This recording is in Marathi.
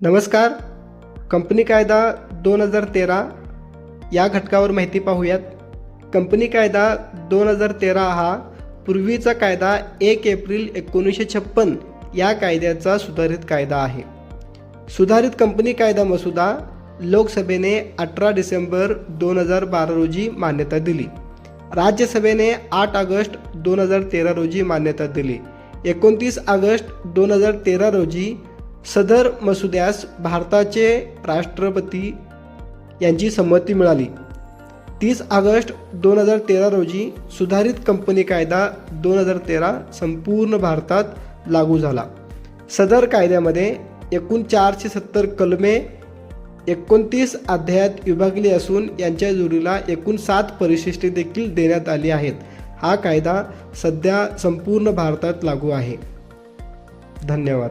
नमस्कार. कंपनी कायदा दोन हजार तेरा या घटकावर माहिती पाहूयात. कंपनी कायदा दोन हजार तेरा हा पूर्वीचा कायदा एक एप्रिल एकोणीसशे छप्पन या कायद्याचा सुधारित कायदा आहे. सुधारित कंपनी कायदा मसुदा लोकसभेने अठरा डिसेंबर दोन हजार बारा रोजी मान्यता दिली. राज्यसभेने आठ ऑगस्ट दोन हजार तेरा रोजी मान्यता दिली. एकोणतीस ऑगस्ट दोन हजार तेरा रोजी सदर मसुद्यास भारताचे राष्ट्रपती यांची संमती मिळाली. तीस ऑगस्ट दोन हजार तेरा रोजी सुधारित कंपनी कायदा दोन हजार तेरा संपूर्ण भारतात लागू झाला. सदर कायद्यामध्ये एकूण चारशे सत्तर कलमे एकोणतीस अध्यायात विभागली असून यांच्या जोडीला एकूण सात परिशिष्टे देखील देण्यात आली आहेत. हा कायदा सध्या संपूर्ण भारतात लागू आहे. धन्यवाद.